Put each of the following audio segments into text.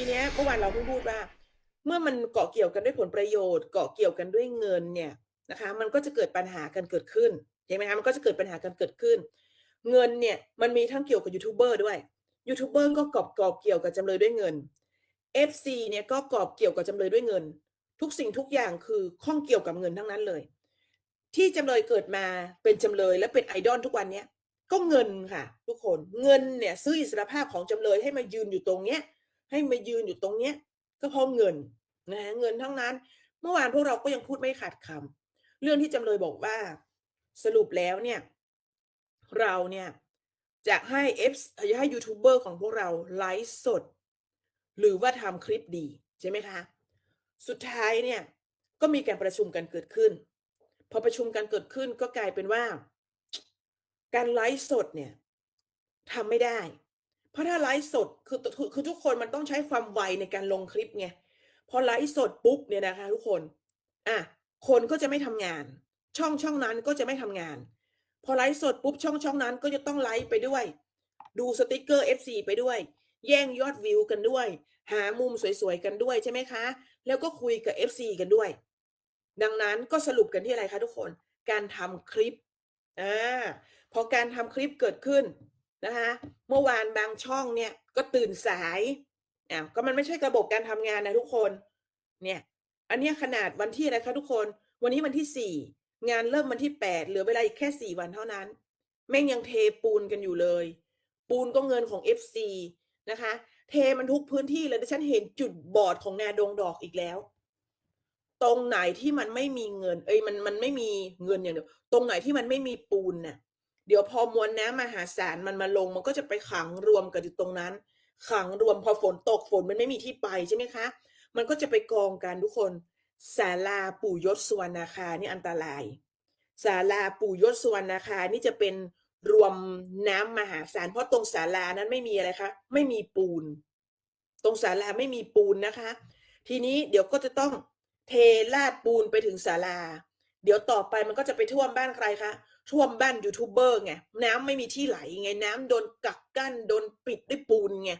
ทีเนี้ยเมื่อวานเราเพิ่งพูดว่า เมื่อมันเกาะเกี่ยวกันด้วยผลประโยชน์เกาะเกี่ยวกันด้วยเงินเนี่ยนะคะ มันก็จะเกิดปัญหากันเกิดขึ้นเห็นไหมคะมันก็จะเกิดปัญหากันเกิดขึ้น เงินเนี่ยมันมีทั้งเกี่ยวกับยูทูบเบอร์ด้วยยูทูบเบอร์ก็กอบกอบเกี่ยวกับจำเลยด้วยเงิน FC เนี่ยก็กอบเกี่ยวกับจำเลยด้วยเงิน ทุกสิ่งทุกอย่างคือข้องเกี่ยวกับเงินทั้งนั้นเลย ที่จำเลยเกิดมาเป็นจำเลยและเป็นไอดอลทุกวันเนี้ยก็เงินค่ะ ทุกคนเงินเนี่ยซื้ออิสรภาพของจำเลยให้มายืนอยู่ตรงเนี้ย ให้มายืนอยู่ตรงเนี้ยก็เพราะเงินนะเงินทั้งนั้น เมื่อวานพวกเราก็ยังพูดไม่ขาดคำเรื่องที่จำเลยบอกว่าสรุปแล้วเนี่ย เราเนี่ยจะให้เอฟจะให้ยูทูบเบอร์ของพวกเราไลฟ์สด หรือว่าทำคลิปดีใช่ไหมคะ สุดท้ายเนี่ยก็มีการประชุมกันเกิดขึ้น พอประชุมกันเกิดขึ้นก็กลายเป็นว่า การไลฟ์สดเนี่ยทำไม่ได้ ราะถ้าไลฟ์สดคือคือคือทุกคนมันต้องใช้ความไวในการลงคลิปไงพอไลฟ์สดปุ๊บเนี่ยนะคะ ทุกคนอะคนก็จะไม่ทำงาน ช่องช่องนั้นก็จะไม่ทำงาน พอไลฟ์สดปุ๊บช่องช่องนั้นก็จะต้องไลฟ์ไปด้วย ดูสติกเกอร์ FC ไปด้วย แย่งยอดวิวกันด้วย หามุมสวยๆกันด้วยใช่ไหมคะ แล้วก็คุยกับ FC กันด้วย ดังนั้นก็สรุปกันที่อะไรคะทุกคน การทำคลิปอ่าพอการทำคลิปเกิดขึ้น นะคะเมื่อวานบางช่องเนี่ยก็ตื่นสายอ่าก็มันไม่ใช่ระบบการทำงานนะทุกคนเนี่ยอันนี้ขนาดวันที่อะไรคะทุกคน วันนี้วันที่สี่งานเริ่มวันที่แปดเหลือเวลาอีกแค่สี่วันเท่านั้น แม่งยังเทปูนกันอยู่เลย ปูนก็เงินของ FC นะคะเทมันทุกพื้นที่เลยดิฉันเห็นจุดบอดของนาดงดอกอีกแล้ว ตรงไหนที่มันไม่มีเงิน เอ้ยมันมันไม่มีเงินอย่างเดียวตรงไหนที่มันไม่มีปูนน่ะ เดี๋ยวพอมวลน้ำมหาศาลมันมาลงมันก็จะไปขังรวมกันอยู่ตรงนั้น ขังรวมพอฝนตกฝนมันไม่มีที่ไปใช่ไหมคะ มันก็จะไปกองกันทุกคนศาลาปู่ยศสวรรณาคานี่อันตรายศาลาปู่ยศสวรรณาคานี่จะเป็นรวมน้ำมหาศาลเพราะตรงศาลานั้นไม่มีอะไรคะไม่มีปูน ตรงศาลาไม่มีปูนนะคะ ทีนี้เดี๋ยวก็จะต้องเทลาดปูนไปถึงศาลา เดี๋ยวต่อไปมันก็จะไปท่วมบ้านใครคะ ท่วมบ้านยูทูบเบอร์ไงน้ำไม่มีที่ไหลไงน้ำโดนกักกั้นโดนปิดด้วยปูนไง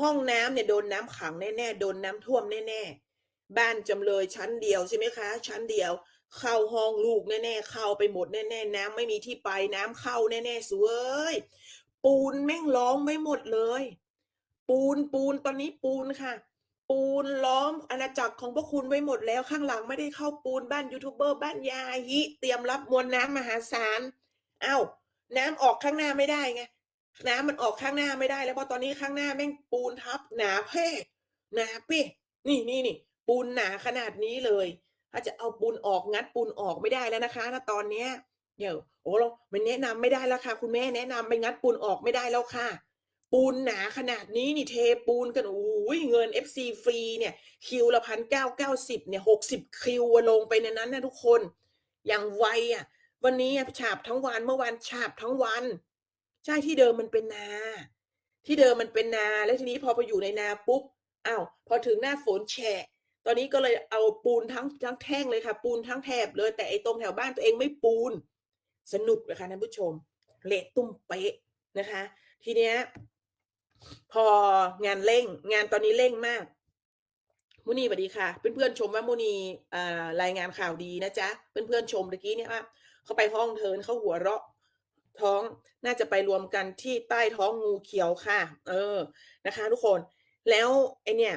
ห้องน้ำเนี่ยโดนน้ำขังแน่ๆโดนน้ำท่วมแน่ๆบ้านจำเลยชั้นเดียวใช่ไหมคะ ชั้นเดียว เข้าห้องลูกแน่ๆเข้าไปหมดแน่ๆน้ำไม่มีที่ไปน้ำเข้าแน่ๆสวยปูนแม่งล้อมไม่หมดเลย ปูนปูนตอนนี้ปูนค่ะ ปูนล้อมอาณาจักรของพวกคุณไว้หมดแล้วข้างหลังไม่ได้เข้าปูนบ้านยูทูบเบอร์บ้านยาฮิเตรียมรับมวลน้ำมหาศาลเอ้าน้ำออกข้างหน้าไม่ได้ไงน้ำมันออกข้างหน้าไม่ได้ แล้วเพราะตอนนี้ข้างหน้าแม่งปูนทับหนาเพ่หนาเป้นี่นี่นี่ปูนหนาขนาดนี้เลย ถ้าจะเอาปูนออกงัดปูนออกไม่ได้แล้วนะคะณตอนเนี้ยเดี๋ยวโอ้เราไม่แนะนำไม่ได้แล้วค่ะ คุณแม่แนะนำไปงัดปูนออกไม่ได้แล้วค่ะ ปูนหนาขนาดนี้นี่เทปูนกันโอ้ยเงิน FC ฟรีเนี่ย คิวละพันเก้าเก้าสิบเนี่ยหกสิบคิวลงไปในนั้นนะทุกคน อย่างไวอะ วันนี้ฉาบทั้งวันเมื่อวานฉาบทั้งวัน ใช่ที่เดิมมันเป็นนา ที่เดิมมันเป็นนาแล้วทีนี้พอไปอยู่ในนาปุ๊บอ้าวพอถึงหน้าฝนแฉะ ตอนนี้ก็เลยเอาปูนทั้งทั้งแท่งเลยค่ะ ปูนทั้งแถบเลยแต่ไอ้ตรงแถวบ้านตัวเองไม่ปูน สนุกนะคะท่านผู้ชมเละตุ้มเป๊ะนะคะ ทีเนี้ย พองานเร่ง งานตอนนี้เร่งมากมุนีสวัสดีค่ะ เพื่อนๆชมว่ามุนีอ่ารายงานข่าวดีนะจ๊ะ เพื่อนๆชมเมื่อกี้เนี่ยว่าเขาไปห้องเทินเขาหัวเราะท้องน่าจะไปรวมกันที่ใต้ท้องงูเขียวค่ะ เออนะคะ ทุกคนแล้วไอเนี่ย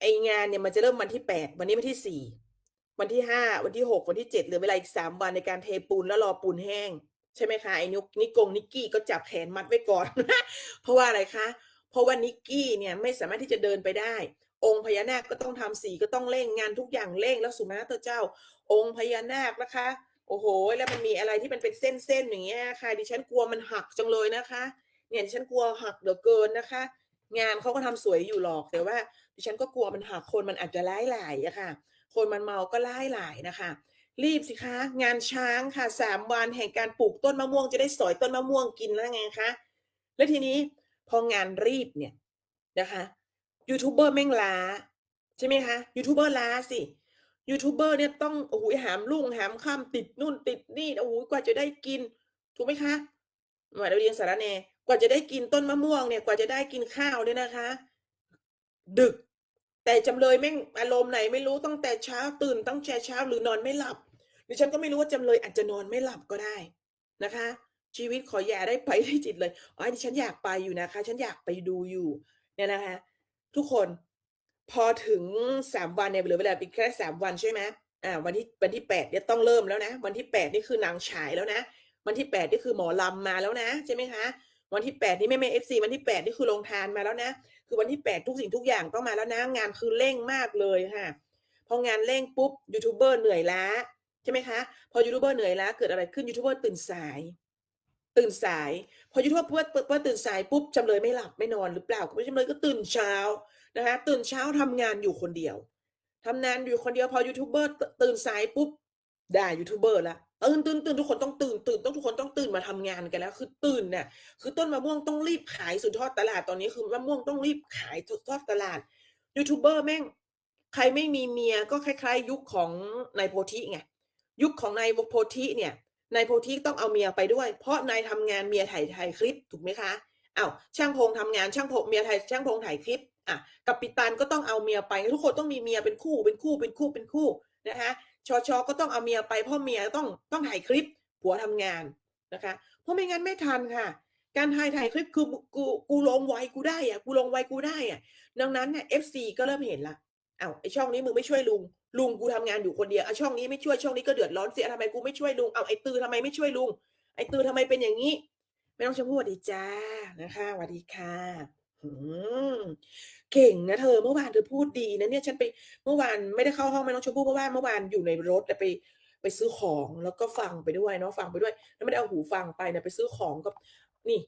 ไองานเนี่ยมันจะเริ่มวันที่แปดวันนี้วันที่สี่วันที่ห้าวันที่หกวันที่เจ็ดเหลือเวลาอีกสามวันในการเทปูนแล้วรอปูนแห้ง ใช่ไหมคะไอ้นิกนิกงนิกกี้ก็จับแขนมัดไว้ก่อน เพราะว่าอะไรคะ เพราะว่านิกกี้เนี่ยไม่สามารถที่จะเดินไปได้ องค์พญานาคก็ต้องทำสีก็ต้องเร่งงานทุกอย่างเร่งแล้วสุมาเตอร์เจ้า องค์พญานาคนะคะ โอ้โห แล้วมันมีอะไรที่มันเป็นเส้นๆอย่างเงี้ยค่ะ ดิฉันกลัวมันหักจังเลยนะคะ เนี่ยดิฉันกลัวหักเหลือเกินนะคะ งานเขาก็ทำสวยอยู่หรอกแต่ว่า ดิฉันก็กลัวมันหักคนมันอาจจะร้ายหลายอะค่ะ คนมันเมาก็ร้ายหลายนะคะรีบสิคะ งานช้างค่ะสามวันแห่งการปลูกต้นมะม่วงจะได้สอยต้นมะม่วงกินแล้วไงคะ แล้วทีนี้ พองานรีบเนี่ยนะคะยูทูบเบอร์แม่งล้าใช่ไหมคะยูทูบเบอร์ล้าสิยูทูบเบอร์เนี่ยต้องโอ้โหหามลุ่งหามค่ำติดนู่นติดนี่โอ้โหกว่าจะได้กิน ถูกไหมคะหมายเราเรียนสารแนกว่าจะได้กินต้นมะม่วงเนี่ยกว่าจะได้กินข้าวเนี่ยนะคะ ดึก แต่จำเลยแม่งอารมณ์ไหนไม่รู้ตั้งแต่เช้าตื่นตั้งแต่เช้าหรือนอนไม่หลับดิฉันก็ไม่รู้ว่าจำเลยอาจจะนอนไม่หลับก็ได้นะคะ ชีวิตขออย่าได้ไปที่จิตเลยอ๋อดิฉันอยากไปอยู่นะคะ ฉันอยากไปดูอยู่เนี่ยนะคะ ทุกคนพอถึงสามวันเนี่ยเหลือเวลาอีกแค่สามวันใช่ไหมอ่าวันที่วันที่แปดเนี่ยต้องเริ่มแล้วนะ วันที่แปดนี่คือนางฉายแล้วนะ วันที่แปดนี่คือหมอลำมาแล้วนะใช่ไหมคะวันที่แปดนี่แม่แม่เอฟซีวันที่แปดนี่คือลงทานมาแล้วนะ คือวันที่แปดทุกสิ่งทุกอย่างต้องมาแล้วนะ งานคือเร่งมากเลยค่ะพองานเร่งปุ๊บยูทูบเบอร์เหนื่อยล้าใช่ไหมคะ พอยูทูบเบอร์เหนื่อยล้าเกิดอะไรขึ้นยูทูบเบอร์ตื่นสาย ตื่นสาย พอยูทูบเบอร์เพื่อตื่นสายปุ๊บจำเลยไม่หลับไม่นอนหรือเปล่าคุณจำเลยก็ตื่นเช้านะคะตื่นเช้าทำงานอยู่คนเดียวทำงานอยู่คนเดียวพอยูทูบเบอร์ตื่นสายปุ๊บด่ายูทูบเบอร์ละตื่นตื่นตื่นทุกคนต้องตื่นตื่นต้องทุกคนต้องตื่นมาทำงานกันแล้ว คือตื่นเนี่ยคือต้นมะม่วงต้องรีบขายสุดทอดตลาดตอนนี้คือมะม่วงต้องรีบขายสุดทอดตลาดยูทูบเบอร์แม่งใครไม่มีเมียก็คล้าย ๆ ยุคของนายโพธิไงยุคของนายโพธิเนี่ย นายโพธิต้องเอาเมียไปด้วย เพราะนายทำงานเมียถ่ายถ่ายคลิปถูกไหมคะอ้าวช่างพงทำงานช่างพงเมียถ่ายช่างพงถ่ายคลิปอะกัปปิตันก็ต้องเอาเมียไป ทุกคนต้องมีเมียเป็นคู่เป็นคู่เป็นคู่เป็นคู่นะคะชอชอก็ต้องเอาเมียไปเพราะเมียต้องต้องถ่ายคลิปผัวทำงานนะคะเพราะไม่งั้นไม่ทันค่ะ การถ่ายถ่ายคลิปคือกูกูลงไวกูได้อะกูลงไวกูได้อะดังนั้นเนี่ย FC ก็เริ่มเห็นละ อ้าวไอช่องนี้มึงไม่ช่วยลุง ลุงกูทำงานอยู่คนเดียวไอช่องนี้ไม่ช่วยช่องนี้ก็เดือดร้อนเสียทำไมกูไม่ช่วยลุงเอาไอตือทำไมไม่ช่วยลุง ไอตือทำไมเป็นอย่างนี้ไม่ต้องชมพู่สวัสดีจ้านะคะสวัสดีค่ะอืมเก่งนะเธอเมื่อวานเธอพูดดีนะเนี่ยฉันไปเมื่อวานไม่ได้เข้าห้องไม่ต้องชมพู่เพราะว่าเมื่อวานอยู่ในรถแต่ไปไปซื้อของแล้วก็ฟังไปด้วยเนาะฟังไปด้วย แล้วไม่ได้เอาหูฟังไปนะไปซื้อของก็นี่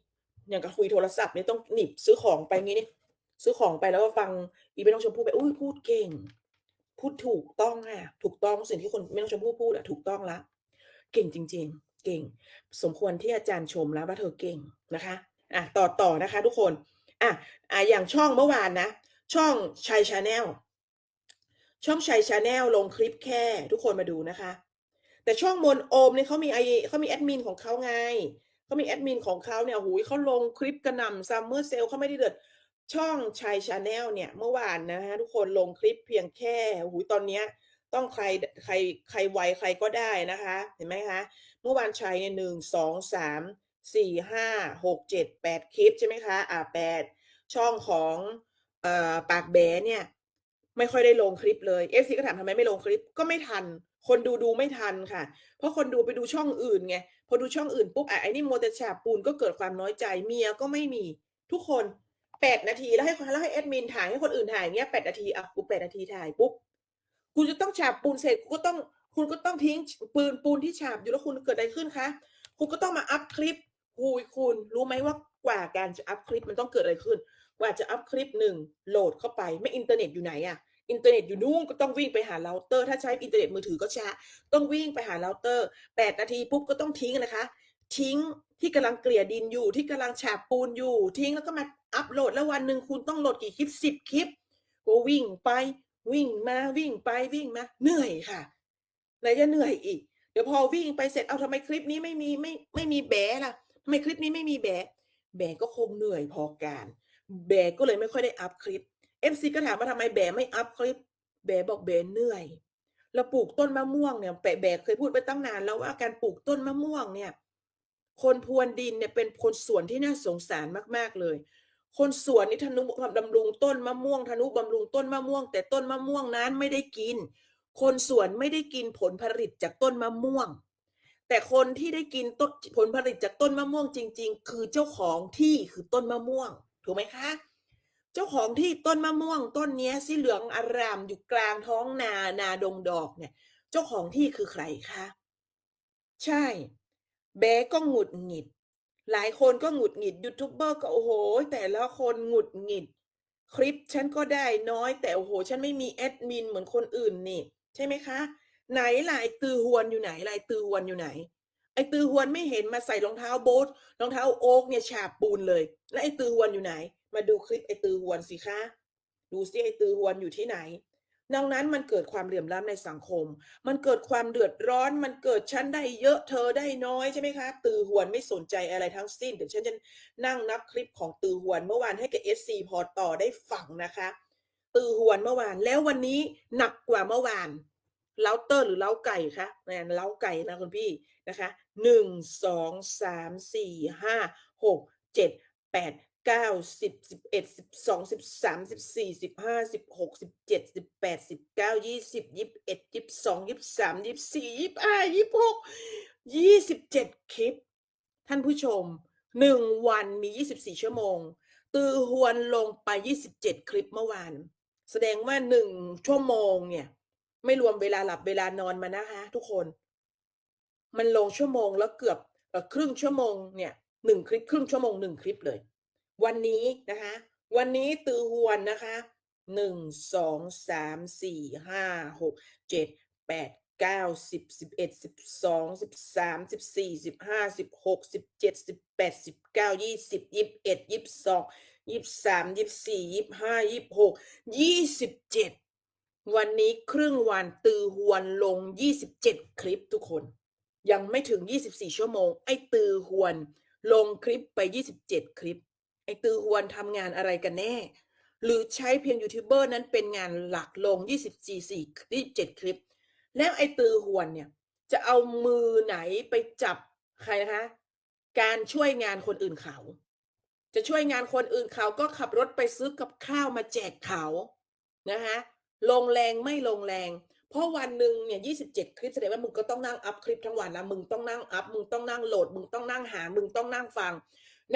อย่างกับคุยโทรศัพท์เนี่ยต้องหนีบซื้อของไปงี้นี่ ซื้อของไปแล้วก็ฟังอีไม่ต้องชมพู่ไปอุ้ยพูดเก่ง พูดถูกต้องค่ะ ถูกต้องสิ่งที่คนไม่ต้องชมพู่พูดอะถูกต้องละ เก่งจริง ๆ เก่ง สมควรที่อาจารย์ชมแล้วว่าเธอเก่งนะคะอะต่อต่อนะคะ ทุกคนอะอะอย่างช่องเมื่อวานนะ ช่องชัยชาแนลช่องชัยชาแนลลงคลิปแค่ทุกคนมาดูนะคะ แต่ช่องมนโอมเนี่ยเขามีไอเขามีแอดมินของเขาไงเขามีแอดมินของเขาเนี่ยหูยเขาลงคลิปกระหน่ำซัมเมอร์เซลเขาไม่ได้เดือด ช่องชัยชาแนลเนี่ยเมื่อวานนะฮะทุกคนลงคลิปเพียงแค่หูตอนเนี้ยต้องใครใครใครไวใครก็ได้นะคะ เห็นไหมคะเมื่อวานชัยเนี่ยหนึ่งสองสามสี่ห้าหกเจ็ดแปดคลิปใช่ไหมคะอ่าแปดช่องของเอ่อปากแบเนี่ยไม่ค่อยได้ลงคลิปเลยเอฟซีก็ถามทำไมไม่ลงคลิปก็ไม่ทัน คนดูดูไม่ทันค่ะ เพราะคนดูไปดูช่องอื่นไงพอดูช่องอื่นปุ๊บอะไอ้นี่โมเตชาปูนก็เกิดความน้อยใจเมียก็ไม่มีทุกคน แปดนาทีแล้วให้แล้วให้แอดมินถ่ายให้คนอื่นถ่ายเงี้ยแปดนาทีอะกูแปดนาทีถ่ายปุ๊บคุณจะต้องฉาบปูนเสร็จคุณก็ต้อง คุณก็ต้องทิ้งปืนปูนที่ฉาบอยู่แล้วคุณเกิดอะไรขึ้นคะคุณก็ต้องมาอัพคลิปคุยคุณรู้ไหมว่ากว่าการจะอัพคลิปมันต้องเกิดอะไรขึ้น กว่าจะอัพคลิปหนึ่งโหลดเข้าไปไม่อินเทอร์เน็ตอยู่ไหนอะอินเทอร์เน็ตอยู่นู่นก็ต้องวิ่งไปหาเราเตอร์ ถ้าใช้อินเทอร์เน็ตมือถือก็ช้าต้องวิ่งไปหาเราเตอร์แปดนาทีปุ๊บก็ต้องทิ้งนะคะ ทิ้งที่กำลังเกลี่ยดินอยู่ที่กำลังฉาบปูนอยู่ทิ้งแล้วก็มาอัพโหลดแล้ววันหนึ่งคุณต้องโหลดกี่คลิปสิบคลิปก็วิ่งไปวิ่งมาวิ่งไปวิ่งมาเหนื่อยค่ะไหนจะเหนื่อยอีก เดี๋ยวพอวิ่งไปเสร็จเอาทำไมคลิปนี้ไม่มีไม่ไม่มีแบะล่ะทำไมคลิปนี้ไม่มีแบะแบะก็คงเหนื่อยพอการแบะก็เลยไม่ค่อยได้อัพคลิปเอฟซีก็ถามว่าทำไมแบะไม่อัพคลิป แบะบอกแบะเหนื่อยเราปลูกต้นมะม่วงเนี่ยแปะแบะเคยพูดไปตั้งนานแล้วว่าการปลูกต้นมะม่วงเนี่ย คนพวนดินเนี่ยเป็นคนสวนที่น่าสงสารมาก ๆเลย คนสวนนี่ธนุบำรุงต้นมะม่วงธนุบำรุงต้นมะม่วง แต่ต้นมะม่วงนั้นไม่ได้กิน คนสวนไม่ได้กินผลผลิตจากต้นมะม่วง แต่คนที่ได้กินต้นผลผลิตจากต้นมะม่วงจริง ๆ คือเจ้าของที่คือต้นมะม่วง ถูกไหมคะ เจ้าของที่ต้นมะม่วง ต้นนี้สีเหลืองอารามอยู่กลางท้องนานาดงดอกเนี่ย เจ้าของที่คือใครคะ ใช่ แบก็หงุดหงิด หลายคนก็หงุดหงิดยูทูบเบอร์ก็โอ้โห แต่ละคนหงุดหงิด คลิปฉันก็ได้น้อย แต่โอ้โห ฉันไม่มีแอดมินเหมือนคนอื่นนี่ ใช่ไหมคะ ไหนล่ะไอตือฮวนอยู่ไหนล่ะไอตือฮวนอยู่ไหน ไอตือฮวนไม่เห็นมาใส่รองเท้าโบ๊ทรองเท้าโอ๊กเนี่ยฉาบปูนเลย แล้วไอตือฮวนอยู่ไหน มาดูคลิปไอตือฮวนสิคะ ดูซิไอตือฮวนอยู่ที่ไหน ดังนั้นมันเกิดความเหลื่อมล้ำในสังคม มันเกิดความเดือดร้อน มันเกิดฉันได้เยอะเธอได้น้อยใช่ไหมคะ ตือหวนไม่สนใจอะไรทั้งสิ้น เดี๋ยวฉันจะนั่งนับคลิปของตือหวนเมื่อวานให้กับ SC พอต่อได้ฟังนะคะ ตือหวนเมื่อวาน แล้ววันนี้หนักกว่าเมื่อวานเล้าเตอร์หรือเล้าไก่คะเนี่ยเล้าไก่นะคุณพี่นะคะหนึ่งสองสามสี่ห้าหกเจ็ดแปด เก้าสิบสิบเอ็ดสิบสองสิบสามสิบสี่สิบห้าสิบหกสิบเจ็ดสิบแปดสิบเก้ายี่สิบยี่สิบเอ็ดยี่สิบสองยี่สิบสามยี่สิบสี่ยี่สิบห้ายี่สิบหกยี่สิบเจ็ดคลิป ท่านผู้ชมหนึ่งวันมียี่สิบสี่ชั่วโมง ตือหวนลงไปยี่สิบเจ็ดคลิปเมื่อวาน แสดงว่าหนึ่งชั่วโมงเนี่ย ไม่รวมเวลาหลับเวลานอนมานะคะ ทุกคน มันลงชั่วโมงแล้วเกือบครึ่งชั่วโมงเนี่ยหนึ่งคลิปครึ่งชั่วโมงหนึ่งคลิปเลย วันนี้นะคะ วันนี้ตือหวนนะคะหนึ่งสองสามสี่ห้าหกเจ็ดแปดเก้าสิบสิบเอ็ดสิบสองสิบสามสิบสี่สิบห้าสิบหกสิบเจ็ดสิบแปดสิบเก้ายี่สิบยี่สิบเอ็ดยี่สิบสองยี่สิบสามยี่สิบสี่ยี่สิบห้ายี่สิบหกยี่สิบเจ็ดวันนี้ครึ่งวันตือหวนลง27คลิปทุกคน ยังไม่ถึง24ชั่วโมง ไอ้ตือหวนลงคลิปไป27คลิป ไอ้ตือหวนทำงานอะไรกันแน่ หรือใช้เพียงยูทูบเบอร์นั้นเป็นงานหลักลง 24 4 27 คลิป แล้วไอ้ตือหวนเนี่ย จะเอามือไหนไปจับใครนะคะ การช่วยงานคนอื่นเขา จะช่วยงานคนอื่นเขาก็ขับรถไปซื้อกับข้าวมาแจกเขานะคะลงแรงไม่ลงแรง เพราะวันหนึ่งเนี่ยยี่สิบเจ็ดคลิปแสดงว่ามึงก็ต้องนั่งอัพคลิปทั้งวันนะมึงต้องนั่งอัพมึงต้องนั่งโหลด มึงต้องนั่งหา มึงต้องนั่งฟัง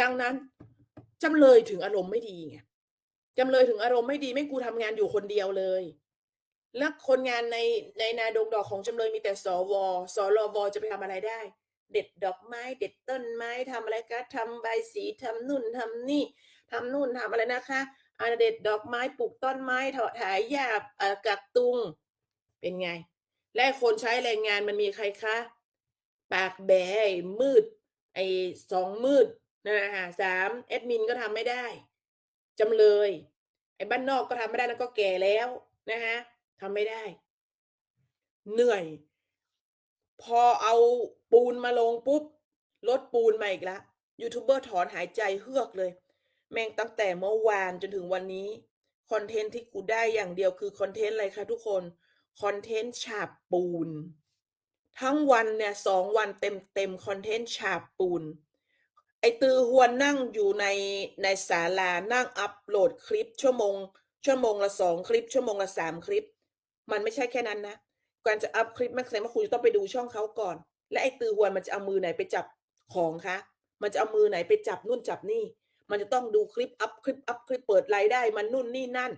ดังนั้น จำเลยถึงอารมณ์ไม่ดีไงจำเลยถึงอารมณ์ไม่ดีไม่กูทำงานอยู่คนเดียวเลย แล้วคนงานในในนาดงดอกของจำเลยมีแต่สวสรวจะไปทำอะไรได้ เด็ดดอกไม้ เด็ดต้นไม้ทำอะไรก็ทำใบสีทำนู่นทำนี่ทำนู่นทำอะไรนะคะอาเด็ดดอกไม้ปลูกต้นไม้ถอถ่ายหญ้าเอ่อกักตุง เป็นไง และคนใช้แรงงานมันมีใครคะ ปากแบมืด ไอ้สองมืด นะคะสามแอดมินก็ทำไม่ได้จำเลยไอ้บ้านนอกก็ทำไม่ได้แล้วก็แก่แล้วนะคะทำไม่ได้ เหนื่อย พอเอาปูนมาลงปุ๊บลดปูนมาอีกล้วยูทูบเบอร์ถอนหายใจเฮือกเลย แม่งตั้งแต่เมื่อวานจนถึงวันนี้คอนเทนต์ที่กูได้อย่างเดียวคือคอนเทนต์อะไรคะทุกคนคอนเทนต์ฉาบปูน ทั้งวันเนี่ยสองวันเต็มเต็มคอนเทนต์ฉาบปูน ไอตือหวนนั่งอยู่ในในศาลานั่งอัปโหลดคลิปชั่วโมง ชั่วโมงละสองคลิป ชั่วโมงละสามคลิป มันไม่ใช่แค่นั้นนะการจะอัพคลิปแม็กซ์แสดงว่าคุณจะต้องไปดูช่องเขาก่อน และไอ้ตือหวนมันจะเอามือไหนไปจับของคะมันจะเอามือไหนไปจับนู่นจับนี่ มันจะต้องดูคลิปอัพคลิปอัพคลิปเปิดรายได้ มันนู่นนี่นั่น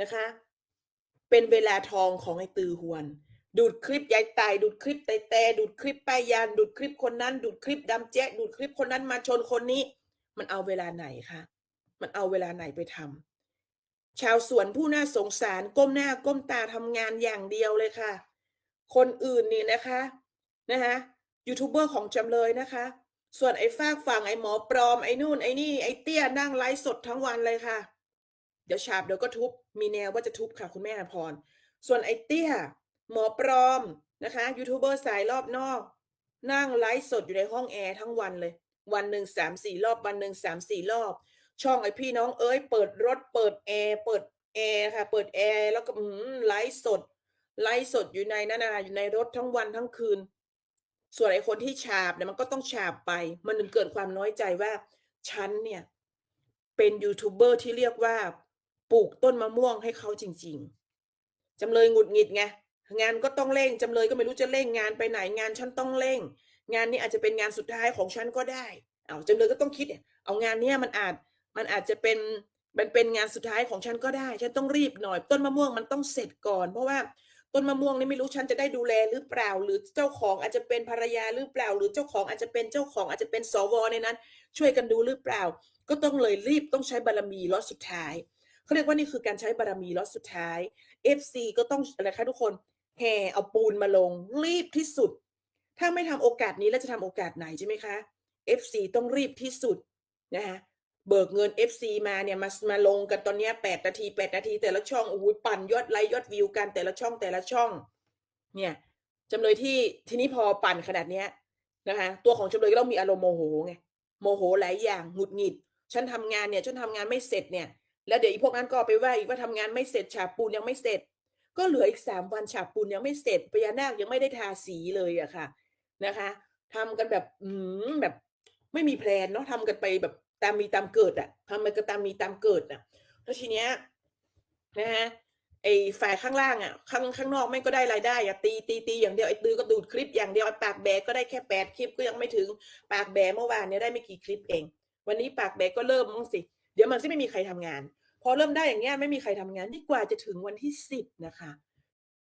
นะคะ เป็นเวลาทองของไอ้ตือหวน ดูดคลิปยายตายดูดคลิปแต่แต่ดูดคลิปป้ายยานดูดคลิปคนนั้น ดูดคลิปดำแจ๊ดูดคลิปคนนั้นมาชนคนนี้ มันเอาเวลาไหนคะมันเอาเวลาไหนไปทำชาวสวนผู้น่าสงสารก้มหน้าก้มตาทำงานอย่างเดียวเลยค่ะ คนอื่นนี่นะคะนะคะยูทูบเบอร์ของจำเลยนะคะ ส่วนไอ้ฝากฝั่งไอ้หมอปลอมไอ้นู่นไอ้นี่ไอ้เตี้ยนั่งไลฟ์สดทั้งวันเลยค่ะ เดี๋ยวฉาบเดี๋ยวก็ทุบมีแนวว่าจะทุบค่ะ คุณแม่อภรส่วนไอ้เตี้ย หมอปลอมนะคะยูทูบเบอร์สายรอบนอก นั่งไลฟ์สดอยู่ในห้องแอร์ทั้งวันเลย วันหนึ่งสามสี่รอบวันหนึ่งสามสี่รอบ ช่องไอพี่น้องเอ้ยเปิดรถเปิดแอร์เปิดแอร์ค่ะ เปิดแอร์แล้วก็ไลฟ์สด ไลฟ์สดอยู่ในนั่นนะอยู่ในรถทั้งวันทั้งคืน ส่วนไอคนที่ฉาบเนี่ยมันก็ต้องฉาบไป มันถึงเกิดความน้อยใจว่าฉันเนี่ยเป็นยูทูบเบอร์ที่เรียกว่าปลูกต้นมะม่วงให้เขาจริง ๆจำเลยหงุดหงิดไง งานก็ต้องเร่งจำเลยก็ไม่รู้จะเร่งงานไปไหนงานฉันต้องเร่ง งานนี้อาจจะเป็นงานสุดท้ายของฉันก็ได้เอาจำเลยก็ต้องคิดเอางานเนี้ยมันอาจมันอาจจะเป็นมันเป็นงานสุดท้ายของฉันก็ได้ ฉันต้องรีบหน่อย ต้นมะม่วงมันต้องเสร็จก่อน เพราะว่าต้นมะม่วงนี่ไม่รู้ฉันจะได้ดูแลหรือเปล่า หรือเจ้าของอาจจะเป็นภรรยาหรือเปล่า หรือเจ้าของอาจจะเป็นเจ้าของอาจจะเป็นสวในนั้น ช่วยกันดูหรือเปล่า ก็ต้องเลยรีบต้องใช้บารมีล็อตสุดท้ายเขาเรียกว่านี่คือการใช้บารมีล็อตสุดท้าย FC ก็ต้องอะไรคะทุกคน แห่เอาปูนมาลงรีบที่สุด ถ้าไม่ทำโอกาสนี้แล้วจะทำโอกาสไหนใช่ไหมคะ FC ต้องรีบที่สุดนะคะเบิกเงิน FC มาเนี่ยมามาลงกันตอนนี้แปดนาทีแปดนาที แต่ละช่องโอ้โหปั่นยอดไลค์ยอดวิวกันแต่ละช่องแต่ละช่อง เนี่ยจำเลยที่ทีนี้พอปั่นขนาดเนี้ยนะคะตัวของจำเลยก็ต้องมีอารมณ์โมโหไงโมโหหลายอย่างหงุดหงิด ฉันทำงานเนี่ยฉันทำงานไม่เสร็จเนี่ย แล้วเดี๋ยวอีพวกนั้นก็ไปว่าอีกว่าทำงานไม่เสร็จฉาบปูนยังไม่เสร็จ ก็เหลืออีกสามวันฉาบปูนยังไม่เสร็จพญานาคยังไม่ได้ทาสีเลยอะค่ะนะคะทำกันแบบอืมแบบไม่มีแพลนเนาะทำกันไปแบบตามมีตามเกิดอะทำมันก็ตามมีตามเกิดอะแล้วทีเนี้ยนะฮะไอ้ฝ่ายข้างล่างอะข้างข้างนอกไม่งก็ได้รายได้อะตีตีตีอย่างเดียวไอ้ตือก็ดูดคลิปอย่างเดียวไอ้ปากแบกก็ได้แค่แปดคลิปก็ยังไม่ถึงปากแบเมื่อวานเนี่ยได้ไม่กี่คลิปเอง วันนี้ปากแบกก็เริ่มมั้งสิ เดี๋ยวมันจะไม่มีใครทำงาน พอเริ่มได้อย่างเงี้ยไม่มีใครทำงานนี่กว่าจะถึงวันที่สิบนะคะ